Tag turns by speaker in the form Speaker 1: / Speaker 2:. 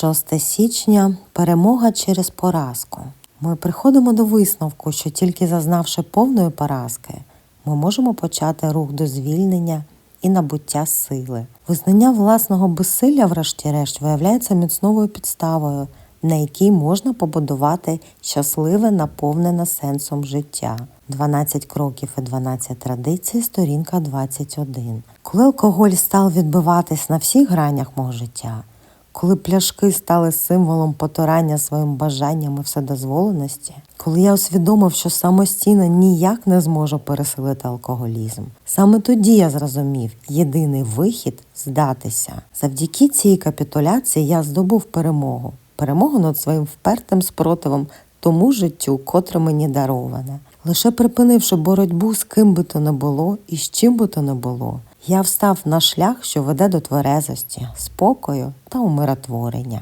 Speaker 1: 6 січня перемога через поразку. Ми приходимо до висновку, що тільки зазнавши повної поразки, ми можемо почати рух до звільнення і набуття сили. Визнання власного безсилля, врешті-решт, виявляється міцновою підставою, на якій можна побудувати щасливе, наповнене сенсом життя. 12 кроків і 12 традицій, сторінка 21. Коли алкоголь став відбиватись на всіх гранях мого життя, коли пляшки стали символом потурання своїм бажанням і вседозволеності, коли я усвідомив, що самостійно ніяк не зможу переселити алкоголізм, саме тоді я зрозумів єдиний вихід здатися. Завдяки цій капітуляції я здобув перемогу, перемогу над своїм впертим спротивом тому життю, котре мені дароване. Лише припинивши боротьбу з ким би то не було і з чим би то не було, я встав на шлях, що веде до тверезості, спокою та умиротворення.